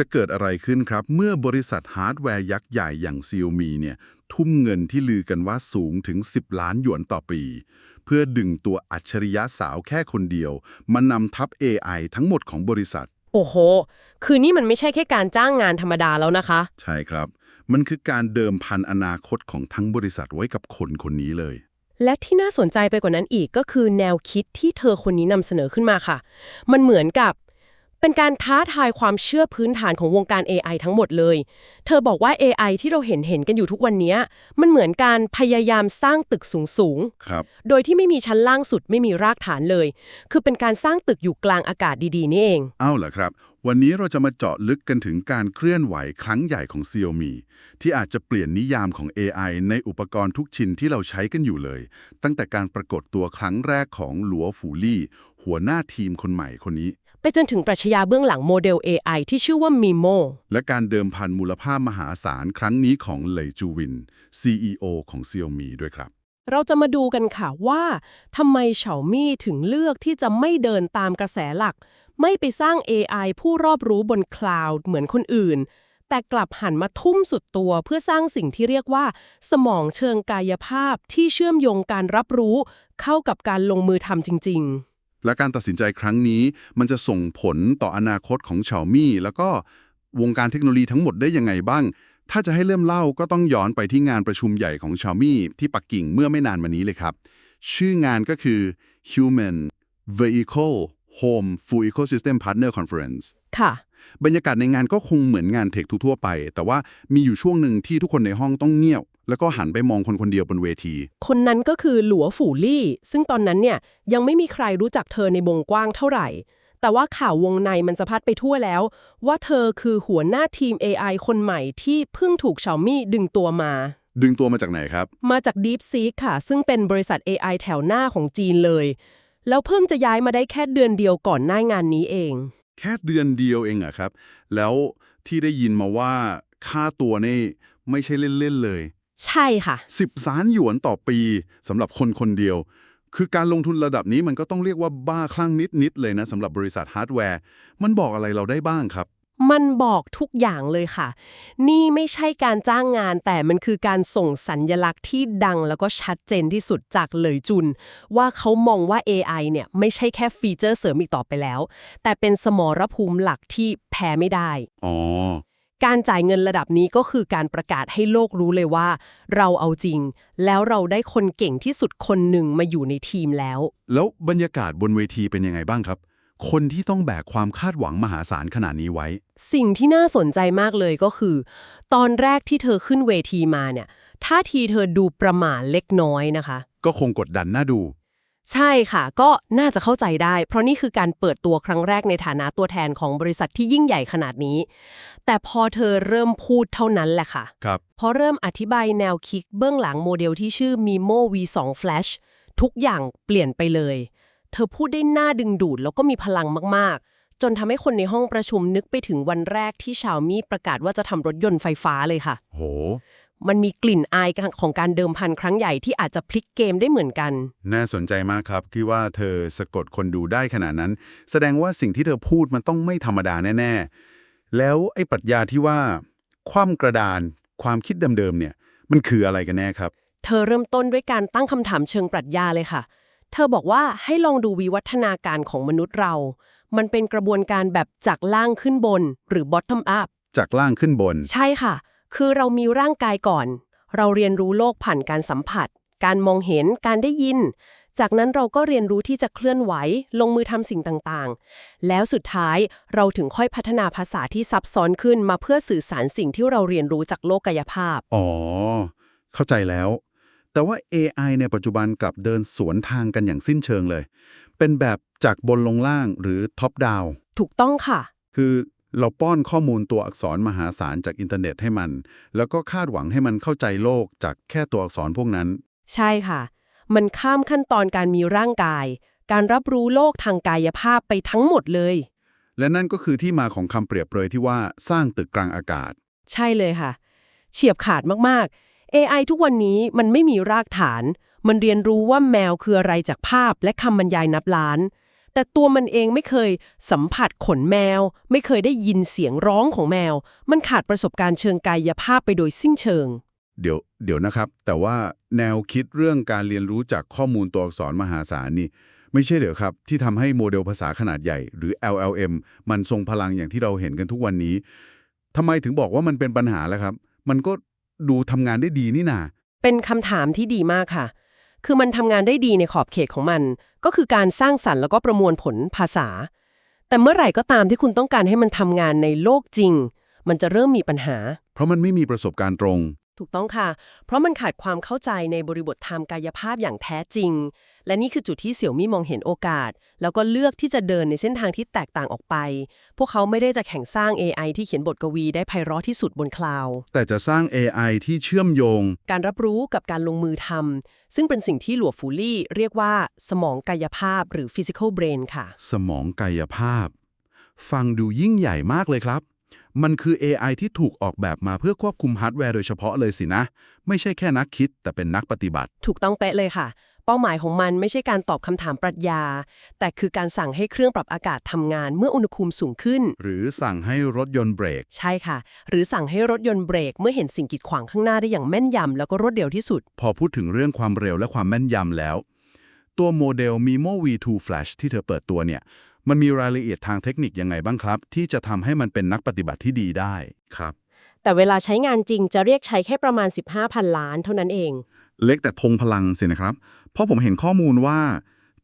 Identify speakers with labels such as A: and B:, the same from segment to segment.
A: จะเกิดอะไรขึ้นครับ เมื่อบริษัทฮาร์ดแวร์ยักษ์ใหญ่อย่าง Xiaomi เนี่ยทุ่มเงินที่ลือกันว่าสูงถึง 10 ล้านหยวนต่อปี เพื่อดึงตัวอัจฉริยะสาวแค่คนเดียว มานำทัพ AI ทั้งหมดของบริษัท
B: โอ้โห คือนี่มันไม่ใช่แค่การจ้างงานธรรมดาแล้วนะคะ
A: ใช่ครับ มันคือการเดิมพันอนาคตของทั้งบริษัทไว้กับคนคนนี้เลย
B: และที่น่าสนใจไปกว่านั้นอีกก็คือแนวคิดที่เธอคนนี้นำเสนอขึ้นมาค่ะ มันเหมือนกับ เป็นการท้าทายความเชื่อพื้นฐานของวงการ AI ทั้งหมดเลย เธอบอกว่า AI ที่เราเห็นเห็นกันอยู่ทุกวันนี้ มันเหมือนการพยายามสร้างตึกสูง
A: ครับ
B: ๆโดยที่ไม่มีชั้นล่างสุดไม่มีรากฐานเลย คือเป็นการสร้างตึกอยู่กลางอากาศดีๆนี่เอง
A: เอาล่ะครับ วันนี้เราจะมาเจาะลึกกันถึงการเคลื่อนไหวครั้งใหญ่ของ Xiaomi ที่อาจจะเปลี่ยนนิยามของ AI ในอุปกรณ์ทุกชิ้นที่เราใช้กันอยู่เลย ตั้งแต่การปรากฏตัวครั้งแรกของหลัวฝูลี่หัวหน้าทีมคนใหม่คนนี้
B: ไปจนถึงปรัชญาเบื้องหลังโมเดล AI ที่ชื่อว่า Mimo
A: และการเดิมพันมูลค่ามหาศาลครั้งนี้ของเหลยจูวิน CEO ของ Xiaomi ด้วยครับ
B: เราจะมาดูกันค่ะว่าทำไมเฉามี่ถึงเลือกที่จะไม่เดินตามกระแสหลัก ไม่ไปสร้าง AI ผู้รอบรู้บนคลาวด์เหมือนคนอื่น แต่กลับหันมาทุ่มสุดตัวเพื่อสร้างสิ่งที่เรียกว่า สมองเชิงกายภาพที่เชื่อมโยงการรับรู้ เข้ากับการลงมือทำจริง
A: และการตัดสินใจครั้งนี้มันจะส่งผลต่ออนาคตของ Xiaomi แล้วก็วงการเทคโนโลยีทั้งหมดได้ยังไงบ้าง ถ้าจะให้เริ่มเล่าก็ต้องย้อนไปที่งานประชุมใหญ่ของ Xiaomi ที่ปักกิ่งเมื่อไม่นานมานี้เลยครับ ชื่องานก็คือ Human Vehicle Home Full Ecosystem Partner Conference
B: ๆค่ะ
A: บรรยากาศในงานก็คงเหมือนงานเทคทั่วๆไป แต่ว่ามีอยู่ช่วงหนึ่งที่ทุกคนในห้องต้องเงียบ แล้วก็หันไปมองคนคนเดียวบนเวที
B: คนนั้นก็คือหลัวฝูลี่ ซึ่งตอนนั้นเนี่ยยังไม่มีใครรู้จักเธอในวงกว้างเท่าไหร่ แต่ว่าข่าววงในมันจะพัดไปทั่วแล้ว ว่าเธอคือหัวหน้าทีม AI คนใหม่ที่เพิ่งถูกเฉามี่ดึงตัวมา
A: ดึงตัวมาจากไหนครับ
B: มาจาก DeepSeek ค่ะ ซึ่งเป็นบริษัท AI แถวหน้าของจีนเลย แล้วเพิ่งจะย้ายมาได้แค่เดือนเดียวก่อนหน้างานนี้เอง
A: แค่เดือนเดียวเองอะครับ แล้วที่ได้ยินมาว่าค่าตัวนี่ไม่ใช่เล่นๆเลย
B: ใช่ค่ะ
A: 10ล้านหยวนต่อปีสำหรับคนคนเดียว คือการลงทุนระดับนี้มันก็ต้องเรียกว่าบ้าคลั่งนิด ๆ เลยนะสำหรับบริษัทฮาร์ดแวร์ มันบอกอะไรเราได้บ้างครับ
B: มันบอกทุกอย่างเลยค่ะ นี่ไม่ใช่การจ้างงานแต่มันคือการส่งสัญญลักษณ์ที่ดังแล้วก็ชัดเจนที่สุดจากเหลยจุน ว่าเขามองว่า AI เนี่ยไม่ใช่แค่ฟีเจอร์เสริมอีกต่อไปแล้ว แต่เป็นสมรภูมิหลักที่แพ้ไม่ได้
A: อ๋อ
B: การจ่ายเงินระดับนี้ก็คือการประกาศให้โลกรู้เลยว่า เราเอาจริง แล้วเราได้คนเก่งที่สุดคนหนึ่งมาอยู่ในทีมแล้ว
A: แล้วบรรยากาศบนเวทีเป็นยังไงบ้างครับ คนที่ต้องแบกความคาดหวังมหาศาลขนาดนี้ไว้
B: สิ่งที่น่าสนใจมากเลยก็คือ ตอนแรกที่เธอขึ้นเวทีมาเนี่ยท่าทีเธอดูประหม่าเล็กน้อยนะคะ
A: ก็คงกดดันน่าดู
B: ใช่ค่ะ ก็น่าจะเข้าใจได้ เพราะนี่คือการเปิดตัวครั้งแรกในฐานะตัวแทนของบริษัทที่ยิ่งใหญ่ขนาดนี้ แต่พอเธอเริ่มพูดเท่านั้นแหละค่ะ
A: ครับ
B: พอเริ่มอธิบายแนวคิดเบื้องหลังโมเดลที่ชื่อ Mimo V2 Flash ทุกอย่างเปลี่ยนไปเลย เธอพูดได้น่าดึงดูดแล้วก็มีพลังมากๆ จนทำให้คนในห้องประชุมนึกไปถึงวันแรกที่ชาวมี่ประกาศว่าจะทำรถยนต์ไฟฟ้าเลยค่ะ
A: โห
B: มันมีกลิ่นอายของการเดิมพันครั้งใหญ่ที่อาจจะพลิกเกมได้เหมือนกัน
A: น่าสนใจมากครับที่ว่าเธอสะกดคนดูได้ขนาดนั้น แสดงว่าสิ่งที่เธอพูดมันต้องไม่ธรรมดาแน่ ๆ แล้วไอ้ปรัชญาที่ว่า คว่ำกระดานความคิดเดิมๆเนี่ย มันคืออะไรกันแน่ครับ
B: เธอเริ่มต้นด้วยการตั้งคำถามเชิงปรัชญาเลยค่ะ เธอบอกว่าให้ลองดูวิวัฒนาการของมนุษย์เรา มันเป็นกระบวนการแบบจากล่างขึ้นบน หรือ bottom up
A: จากล่างขึ้นบน
B: ใช่ค่ะ คือเรามีร่างกายก่อน เราเรียนรู้โลกผ่านการสัมผัส การมองเห็นการได้ยิน จากนั้นเราก็เรียนรู้ที่จะเคลื่อนไหว ลงมือทำสิ่งต่างๆ แล้วสุดท้ายเราถึงค่อยพัฒนาภาษาที่ซับซ้อนขึ้นมาเพื่อสื่อสารสิ่งที่เราเรียนรู้จากโลกกายภาพ
A: อ๋อ เข้าใจแล้ว แต่ว่า AI ในปัจจุบันกลับเดินสวนทางกันอย่างสิ้นเชิงเลย เป็นแบบจากบนลงล่างหรือท็อปดาว
B: ถูกต้องค่ะ
A: คือ เราป้อนข้อมูลตัวอักษรมหาศาลจากอินเทอร์เน็ตให้มัน แล้วก็คาดหวังให้มันเข้าใจโลกจากแค่ตัวอักษรพวกนั้น
B: ใช่ค่ะ มันข้ามขั้นตอนการมีร่างกาย การรับรู้โลกทางกายภาพไปทั้งหมดเลย
A: และนั่นก็คือที่มาของคำเปรียบเปรยที่ว่าสร้างตึกกลางอากาศ
B: ใช่เลยค่ะ เฉียบขาดมากๆ AI ทุกวันนี้มันไม่มีรากฐาน มันเรียนรู้ว่าแมวคืออะไรจากภาพและคำบรรยายนับล้าน แต่ตัวมันเองไม่เคยสัมผัสขนแมว ไม่เคยได้ยินเสียงร้องของแมว มันขาดประสบการณ์เชิงกายภาพไปโดยสิ้นเชิง
A: เดี๋ยวเดี๋ยวนะครับ แต่ว่าแนวคิดเรื่องการเรียนรู้จากข้อมูลตัวอักษรมหาศาลนี่ ไม่ใช่เหรอครับ ที่ทำให้โมเดลภาษาขนาดใหญ่ หรือ LLM มันทรงพลังอย่างที่เราเห็นกันทุกวันนี้ทำไมถึงบอกว่ามันเป็นปัญหาล่ะครับ มันก็ดูทำงานได้ดีนี่นา
B: เป็นคำถามที่ดีมากค่ะ คือมันทำงานได้ดีในขอบเขตของมัน ก็คือการสร้างสรรค์แล้วก็ประมวลผลภาษา แต่เมื่อไหร่ก็ตามที่คุณต้องการให้มันทำงานในโลกจริง มันจะเริ่มมีปัญหา
A: เพราะมันไม่มีประสบการณ์ตรง
B: ถูกต้องค่ะ เพราะมันขาดความเข้าใจในบริบททางกายภาพอย่างแท้จริง และนี่คือจุดที่เสี่ยวมี่มองเห็นโอกาส แล้วก็เลือกที่จะเดินในเส้นทางที่แตกต่างออกไป พวกเขาไม่ได้จะแข่งสร้าง AI ที่เขียนบทกวีได้ไพเราะที่สุดบนคลาวด์
A: แต่จะสร้าง AI ที่เชื่อมโยง
B: การรับรู้กับการลงมือทำซึ่งเป็นสิ่งที่หลัวฟูลี่ เรียกว่าสมองกายภาพหรือ physical brain ค่ะ
A: สมองกายภาพ ฟังดูยิ่งใหญ่มากเลยครับ มันคือ AI ที่ถูกออกแบบมาเพื่อควบคุมฮาร์ดแวร์โดยเฉพาะเลยสินะ ไม่ใช่แค่นักคิดแต่เป็นนักปฏิบัติ
B: ถูกต้องเป๊ะเลยค่ะ เป้าหมายของมันไม่ใช่การตอบคำถามปรัชญา แต่คือการสั่งให้เครื่องปรับอากาศทำงานเมื่ออุณหภูมิสูงขึ้น
A: หรือสั่งให้รถยนต์เบรก
B: ใช่ค่ะ หรือสั่งให้รถยนต์เบรกเมื่อเห็นสิ่งกีดขวางข้างหน้าได้อย่างแม่นยำแล้วก็รวดเร็วที่สุด
A: พอพูดถึงเรื่องความเร็วและความแม่นยำแล้ว ตัวโมเดล Mimo V2 Flash ที่เธอเปิดตัวเนี่ย มันมีรายละเอียดทางเทคนิคยังไงบ้างครับ ที่จะทำให้มันเป็นนักปฏิบัติที่ดีได้ครับ
B: แต่เวลาใช้งานจริงจะเรียกใช้แค่ประมาณ 15,000 ล้านเท่านั้นเอง
C: เล็กแต่ทงพลังสินะครับ เพราะผมเห็นข้อมูลว่า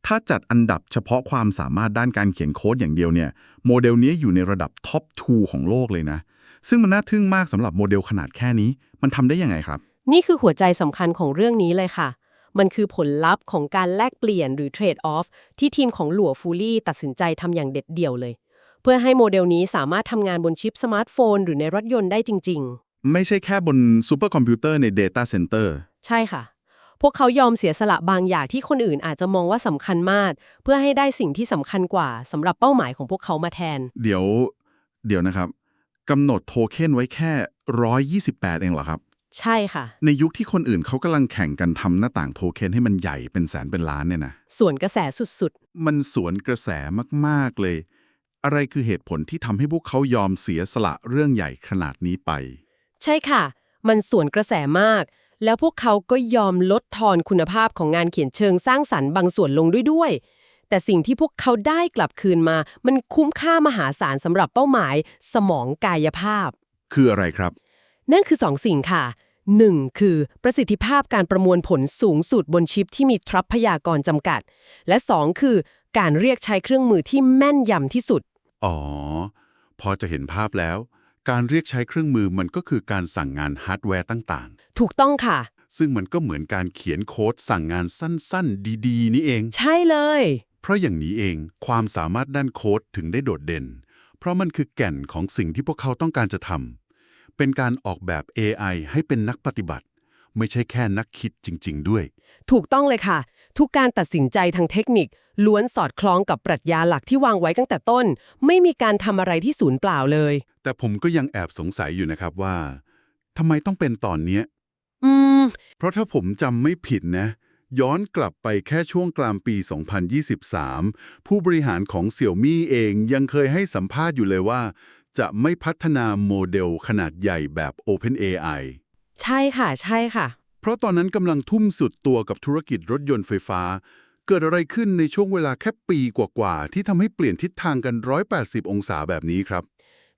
C: ถ้าจัดอันดับเฉพาะความสามารถด้านการเขียนโค้ดอย่างเดียวเนี่ยโมเดลนี้อยู่ในระดับท็อป2ของโลกเลยนะ ซึ่งมันน่าทึ่งมากสำหรับโมเดลขนาดแค่นี้ มันทำได้ยังไงครับ
B: นี่คือหัวใจสำคัญของเรื่องนี้เลยค่ะ มันคือผลลัพธ์ของการแลกเปลี่ยนหรือเทรดออฟที่ทีมของหลัวฟูลี่ตัดสินใจทำอย่างเด็ดเดี่ยวเลย เพื่อให้โมเดลนี้สามารถทำงานบนชิปสมาร์ทโฟน หรือในรถยนต์ได้จริง
C: ไม่ใช่แค่บนซูเปอร์คอมพิวเตอร์ใน Data Center
B: ๆใช่ค่ะ พวกเขายอมเสียสละบางอย่างที่คนอื่นอาจจะมองว่าสำคัญมาก เพื่อให้ได้สิ่งที่สำคัญกว่าสำหรับเป้าหมายของพวกเขามาแทน
C: เดี๋ยว เดี๋ยวนะครับกำหนดโทเค็นไว้แค่ 128 เองเหรอครับ
B: ใช่ค่ะ
C: ในยุคที่คนอื่นเขากำลังแข่งกันทำหน้าต่างโทเค็นให้มันใหญ่เป็นแสนเป็นล้านเนี่ยนะ
B: ส่วนกระแสสุด
C: มันสวนกระแสมาก ๆ เลย อะไรคือเหตุผลที่ทำให้พวกเขายอมเสียสละเรื่องใหญ่ขนาดนี้ไป
B: ๆ ใช่ค่ะ มันส่วนกระแสมาก แล้วพวกเขาก็ยอมลดทอนคุณภาพของงานเขียนเชิงสร้างสรรค์บางส่วนลงด้วยด้วย แต่สิ่งที่พวกเขาได้กลับคืนมา มันคุ้มค่ามหาศาลสำหรับเป้าหมาย สมองกายภาพ
C: คืออะไรครับ
B: นั่นคือ2สิ่งค่ะ 1. คือประสิทธิภาพการประมวลผลสูงสุดบนชิปที่มีทรัพยากรจำกัด และ 2 คือการเรียกใช้เครื่องมือที่แม่นยำที่สุด
A: อ๋อ พอจะเห็นภาพแล้ว การเรียกใช้เครื่องมือมันก็คือการสั่งงานฮาร์ดแวร์ต่าง
B: ถูกต้องค่ะ
A: ๆซึ่งมันก็เหมือนการเขียนโค้ดสั่งงานสั้นๆ ดีๆ นี่เอง
B: ใช่เลย
A: เพราะอย่างนี้เองความสามารถด้านโค้ดถึงได้โดดเด่น เพราะมันคือแก่นของสิ่งที่พวกเขาต้องการจะทำ เป็นการออกแบบ AI ให้เป็นนักปฏิบัติ ไม่ใช่แค่นักคิดจริง ๆ ด้วย
B: ถูกต้องเลยค่ะ ทุกการตัดสินใจทางเทคนิค ล้วนสอดคล้องกับปรัชญาหลักที่วางไว้ตั้งแต่ต้น ไม่มีการทำอะไรที่สูญเปล่าเลย
A: แต่ผมก็ยังแอบสงสัยอยู่นะครับว่าทำไมต้องเป็นตอนเนี้ย
B: อืม
A: เพราะถ้าผมจำไม่ผิดนะ ย้อนกลับไปแค่ช่วงกลางปี 2023 ผู้บริหารของเสี่ยวมี่เองยังเคยให้สัมภาษณ์อยู่เลยว่า จะไม่พัฒนาโมเดลขนาดใหญ่แบบ OpenAI
B: ใช่ค่ะ ใช่ค่ะ
A: เพราะตอนนั้นกำลังทุ่มสุดตัวกับธุรกิจรถยนต์ไฟฟ้า เกิดอะไรขึ้นในช่วงเวลาแค่ปีกว่าๆ ที่ทำให้เปลี่ยนทิศทางกัน 180 องศาแบบนี้ครับ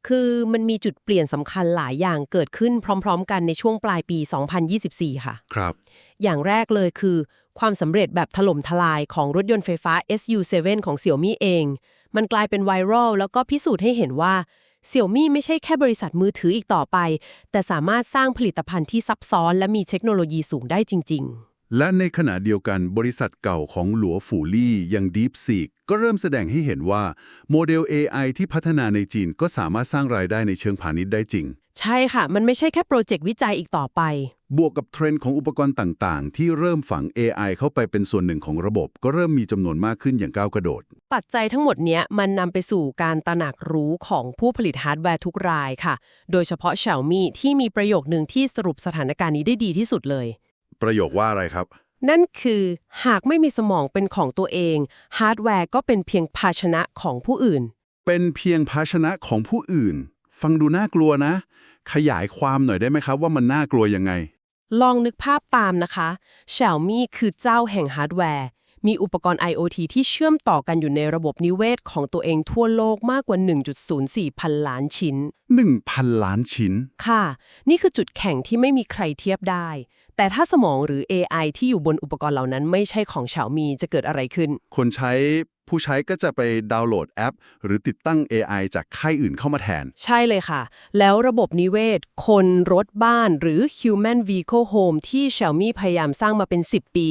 B: คือมันมีจุดเปลี่ยนสำคัญหลายอย่างเกิดขึ้นพร้อม ๆ กันในช่วงปลายปี 2024 ค่ะ
A: ครับ
B: อย่างแรกเลยคือ ความสำเร็จแบบถล่มทลายของรถยนต์ไฟฟ้า SU7 ของ Xiaomi เอง มันกลายเป็นไวรัลแล้วก็พิสูจน์ให้เห็นว่า เซี่ยวมี่ไม่ใช่แค่บริษัทมือถืออีกต่อไป แต่สามารถสร้างผลิตภัณฑ์ที่ซับซ้อนและมีเทคโนโลยีสูงได้จริง ๆ
A: และในขณะเดียวกันบริษัทเก่าของหลัวฝูลี่อย่าง DeepSeek ก็เริ่มแสดงให้เห็นว่า โมเดล AI ที่พัฒนาในจีนก็สามารถสร้างรายได้ในเชิงพาณิชย์ได้จริง
B: ใช่ค่ะ มันไม่ใช่แค่โปรเจกต์วิจัยอีกต่อไป
A: บวกกับเทรนด์ของอุปกรณ์ต่างๆ ที่เริ่มฝัง AI เข้าไปเป็นส่วนหนึ่งของระบบ ก็เริ่มมีจำนวนมากขึ้นอย่างก้าวกระโดด
B: ปัจจัยทั้งหมดเนี้ยมันนำไปสู่การตระหนักรู้ของผู้ผลิตฮาร์ดแวร์ทุกรายค่ะ โดยเฉพาะ Xiaomi ที่มีประโยคหนึ่งที่สรุปสถานการณ์นี้ได้ดีที่สุดเลย
A: ประโยคว่าอะไรครับ
B: นั่นคือ หากไม่มีสมองเป็นของตัวเองฮาร์ดแวร์ก็เป็นเพียงภาชนะของผู้อื่น
A: เป็นเพียงภาชนะของผู้อื่น ฟังดูน่ากลัวนะ ขยายความหน่อยได้ไหมครับว่ามันน่ากลัวยังไง
B: ลองนึกภาพตามนะคะ Xiaomi คือเจ้าแห่งฮาร์ดแวร์ มีอุปกรณ์ IoT ที่เชื่อมต่อกันอยู่ในระบบนิเวศของตัวเองทั่วโลกมากกว่า 1.04 พันล้านชิ้น
A: 1,000 ล้านชิ้น
B: ค่ะ นี่คือจุดแข่งที่ไม่มีใครเทียบได้ แต่ถ้าสมองหรือ AI ที่อยู่บนอุปกรณ์เหล่านั้นไม่ใช่ของ Xiaomi จะเกิดอะไรขึ้น
A: คนใช้ผู้ใช้ก็จะไปดาวน์โหลดแอป หรือติดตั้ง AI จากค่ายอื่นเข้ามาแทน
B: ใช่เลยค่ะ แล้วระบบนิเวศ คนรถบ้านหรือ Human Vehicle Home ที่ Xiaomi พยายามสร้างมาเป็น 10 ปี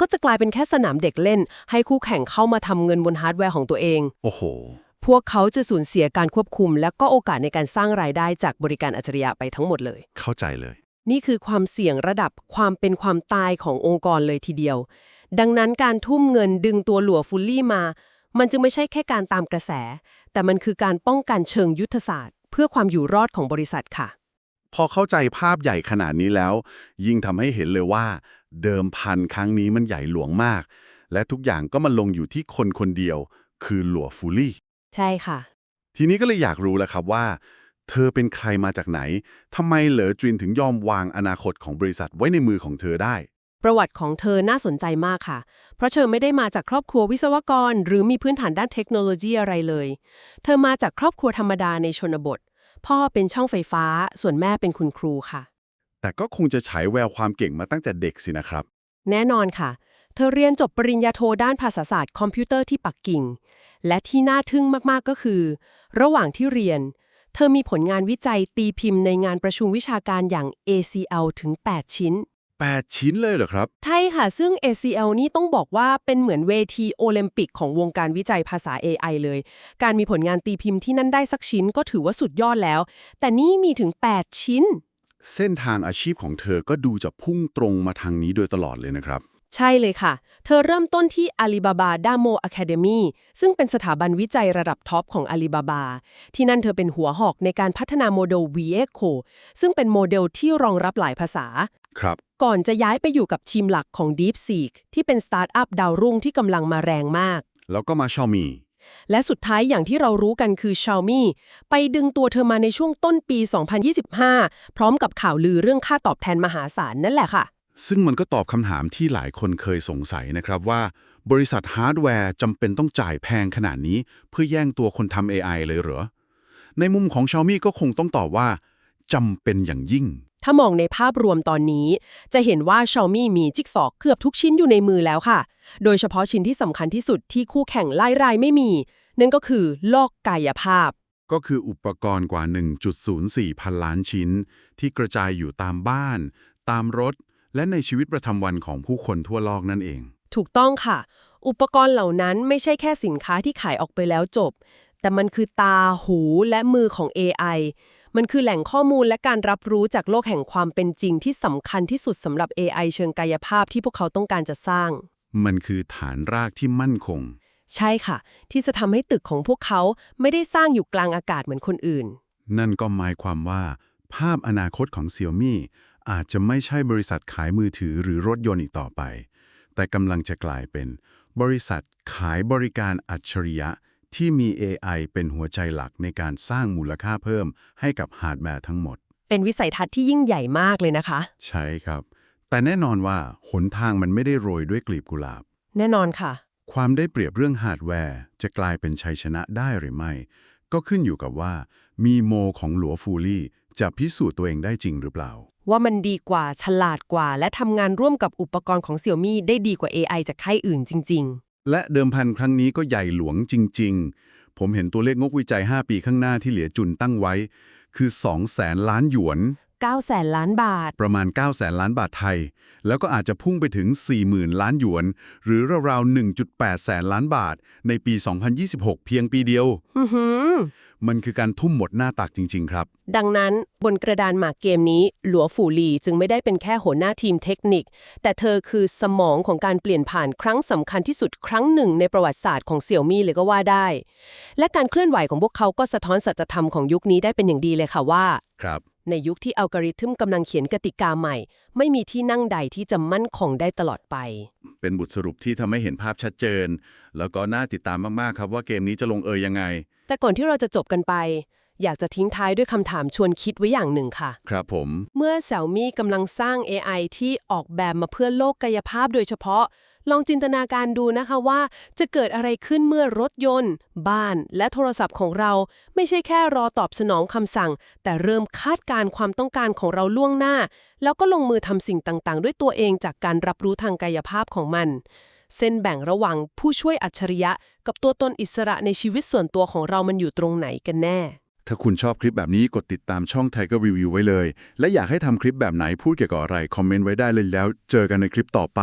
B: ก็จะกลายเป็นแค่สนามเด็กเล่น ให้คู่แข่งเข้ามาทำเงินบนฮาร์ดแวร์ของตัวเอง
A: โอ้โห
B: พวกเขาจะสูญเสียการควบคุม และก็โอกาสในการสร้างรายได้จากบริการอัจฉริยะไปทั้งหมดเลย
A: เข้าใจเลย
B: นี่คือความเสี่ยงระดับความเป็นความตายขององค์กรเลยทีเดียว ดังนั้นการทุ่มเงินดึงตัวหลัวฟูลลี่มา มันจึงไม่ใช่แค่การตามกระแส แต่มันคือการป้องกันเชิงยุทธศาสตร์ เพื่อความอยู่รอดของบริษัทค่ะ
A: พอเข้าใจภาพใหญ่ขนาดนี้แล้ว ยิ่งทำให้เห็นเลยว่า เดิมพันครั้งนี้มันใหญ่หลวงมาก และทุกอย่างก็มาลงอยู่ที่คนคนเดียว คือหลัวฟูลี่
B: ใช่ค่ะ
A: ทีนี้ก็เลยอยากรู้แล้วครับว่า เธอเป็นใครมาจากไหน ทำไมเหลอจรินถึงยอมวางอนาคตของบริษัทไว้ในมือของเธอได้
B: ประวัติของเธอน่าสนใจมากค่ะ เพราะเธอไม่ได้มาจากครอบครัววิศวกร หรือมีพื้นฐานด้านเทคโนโลยีอะไรเลย เธอมาจากครอบครัวธรรมดาในชนบท พ่อเป็นช่างไฟฟ้า ส่วนแม่เป็นคุณครูค่ะ
A: แต่ก็คงจะฉายแววความเก่งมาตั้งแต่เด็กสินะครับ
B: แน่นอนค่ะ เธอเรียนจบปริญญาโทด้านภาษาศาสตร์คอมพิวเตอร์ที่ปักกิ่ง และที่น่าทึ่งมากๆก็คือ ระหว่างที่เรียน เธอมีผลงานวิจัยตีพิมพ์ในงานประชุมวิชาการอย่าง ACL ถึง 8 ชิ้น
A: 8 ชิ้นเลยเหรอครับ
B: ใช่ค่ะ ซึ่ง ACL นี่ต้องบอกว่าเป็นเหมือนเวทีโอลิมปิกของวงการวิจัยภาษา AI เลย การมีผลงานตีพิมพ์ที่นั่นได้สักชิ้นก็ถือว่าสุดยอดแล้ว แต่นี่มีถึง 8 ชิ้น
A: เส้นทางอาชีพของเธอก็ดูจะพุ่งตรงมาทางนี้โดยตลอดเลยนะครับ
B: ใช่เลยค่ะ เธอเริ่มต้นที่ Alibaba Damo Academy ซึ่งเป็นสถาบันวิจัยระดับท็อปของ Alibaba ที่นั่นเธอเป็นหัวหอกในการพัฒนาโมเดล VECO ซึ่งเป็นโมเดลที่รองรับหลายภาษา
A: ครับ
B: ก่อนจะย้ายไปอยู่กับทีมหลักของ DeepSeek ที่เป็นสตาร์ทอัพดาวรุ่งที่กำลังมาแรงมาก
A: แล้วก็มาชามี
B: และสุดท้ายอย่างที่เรารู้กันคือ Xiaomi ไปดึงตัวเธอมาในช่วงต้นปี 2025 พร้อมกับข่าวลือเรื่องค่าตอบแทนมหาศาลนั่นแหละค่ะ
A: ซึ่งมันก็ตอบคำถามที่หลายคนเคยสงสัยนะครับว่า บริษัทฮาร์ดแวร์จำเป็นต้องจ่ายแพงขนาดนี้ เพื่อแย่งตัวคนทำ AI เลยเหรอ ในมุมของ Xiaomi ก็คงต้องตอบว่าจำเป็นอย่างยิ่ง
B: ถ้ามองในภาพรวมตอนนี้ จะเห็นว่า Xiaomi มีจิ๊กซอว์เกือบทุกชิ้นอยู่ในมือแล้วค่ะ โดยเฉพาะชิ้นที่สำคัญที่สุดที่คู่แข่งไล่รายไม่มี นั่นก็คือลอกกายภาพ
A: ก็คืออุปกรณ์กว่า 1.04 พันล้านชิ้น ที่กระจายอยู่ตามบ้าน ตามรถ และในชีวิตประจำวันของผู้คนทั่วโลกนั่นเอง
B: ถูกต้องค่ะ อุปกรณ์เหล่านั้นไม่ใช่แค่สินค้าที่ขายออกไปแล้วจบ แต่มันคือตา หูและมือของ AI มันคือแหล่งข้อมูลและการรับรู้จากโลกแห่งความเป็นจริงที่สำคัญที่สุดสำหรับ AI เชิงกายภาพที่พวกเขาต้องการจะสร้าง
A: มันคือฐานรากที่มั่นคง
B: ใช่ค่ะ ที่จะทำให้ตึกของพวกเขาไม่ได้สร้างอยู่กลางอากาศเหมือนคนอื่น
A: นั่นก็หมายความว่า ภาพอนาคตของ Xiaomi อาจจะไม่ใช่บริษัทขายมือถือหรือรถยนต์อีกต่อไป แต่กำลังจะกลายเป็น บริษัทขายบริการอัจฉริยะที่มี AI เป็นหัวใจหลักในการสร้างมูลค่าเพิ่มให้กับฮาร์ดแวร์ทั้งหมด
B: เป็นวิสัยทัศน์ที่ยิ่งใหญ่มากเลยนะคะ
A: ใช่ครับ แต่แน่นอนว่าหนทางมันไม่ได้โรยด้วยกลีบกุหลาบ
B: แน่นอนค่ะ
A: ความได้เปรียบเรื่องฮาร์ดแวร์ จะกลายเป็นชัยชนะได้หรือไม่ ก็ขึ้นอยู่กับว่า มีโมของหลัวฟูลี่จะพิสูจน์ตัวเองได้จริงหรือเปล่า
B: ว่ามันดีกว่าฉลาดกว่า และทำงานร่วมกับอุปกรณ์ของ Xiaomi ได้ดีกว่า AI จากค่ายอื่นจริง
A: และเดิมพันครั้งนี้ก็ใหญ่หลวงจริง ๆ ผมเห็นตัวเลขงบวิจัย 5 ปีข้างหน้าที่เหลือจุนตั้งไว้ คือ2แสนล้านหยวน
B: ๆ9แสนล้านบาท
A: ประมาณ9แสนล้านบาทไทย แล้วก็อาจจะพุ่งไปถึง 40,000 ล้านหยวน หรือราวๆ1.8 แสนล้านบาท ในปี 2026 เพียงปีเดียว
B: อือหือ
A: มันคือการทุ่มหมดหน้าตักจริง ๆ ครับ
B: ดังนั้นบนกระดานหมากเกมนี้ หลัวฝูหลีจึงไม่ได้เป็นแค่หัวหน้าทีมเทคนิค แต่เธอคือสมองของการเปลี่ยนผ่านครั้งสำคัญที่สุดครั้งหนึ่งในประวัติศาสตร์ของเสี่ยวมี่เลยก็ว่าได้ และการเคลื่อนไหวของพวกเขาก็สะท้อนสัจธรรมของยุคนี้ได้เป็นอย่างดีเลยค่ะว่า
A: ครับ
B: ในยุคที่อัลกอริทึมกำลังเขียนกติกาใหม่ ไม่มีที่นั่งใดที่จะมั่นคงได้ตลอดไป
A: เป็นบทสรุปที่ทำให้เห็นภาพชัดเจน แล้วก็น่าติดตามมากๆครับว่าเกมนี้จะลงเอยยังไง
B: แต่ก่อนที่เราจะจบกันไป อยากจะทิ้งท้ายด้วยคำถามชวนคิดไว้อย่างหนึ่งค่ะ
A: ครับผม
B: เมื่อ Xiaomi กำลังสร้าง AI ที่ออกแบบมาเพื่อโลกกายภาพโดยเฉพาะ ลองจินตนาการดูนะคะว่าจะเกิดอะไรขึ้นเมื่อรถยนต์ บ้านและโทรศัพท์ของเรา ไม่ใช่แค่รอตอบสนองคำสั่ง แต่เริ่มคาดการณ์ความต้องการของเราล่วงหน้า แล้วก็ลงมือทำสิ่งต่างๆ ด้วยตัวเองจากการรับรู้ทางกายภาพของมันเส้นแบ่งระหว่างผู้ช่วยอัจฉริยะ กับตัวตนอิสระในชีวิตส่วนตัวของเรามันอยู่ตรงไหนกันแน่
A: ถ้าคุณชอบคลิปแบบนี้กดติดตามช่อง Tiger Review ไว้เลย และอยากให้ทำคลิปแบบไหนพูดเกี่ยวกับอะไรคอมเมนต์ไว้ได้เลยแล้ว เจอกันในคลิปต่อไป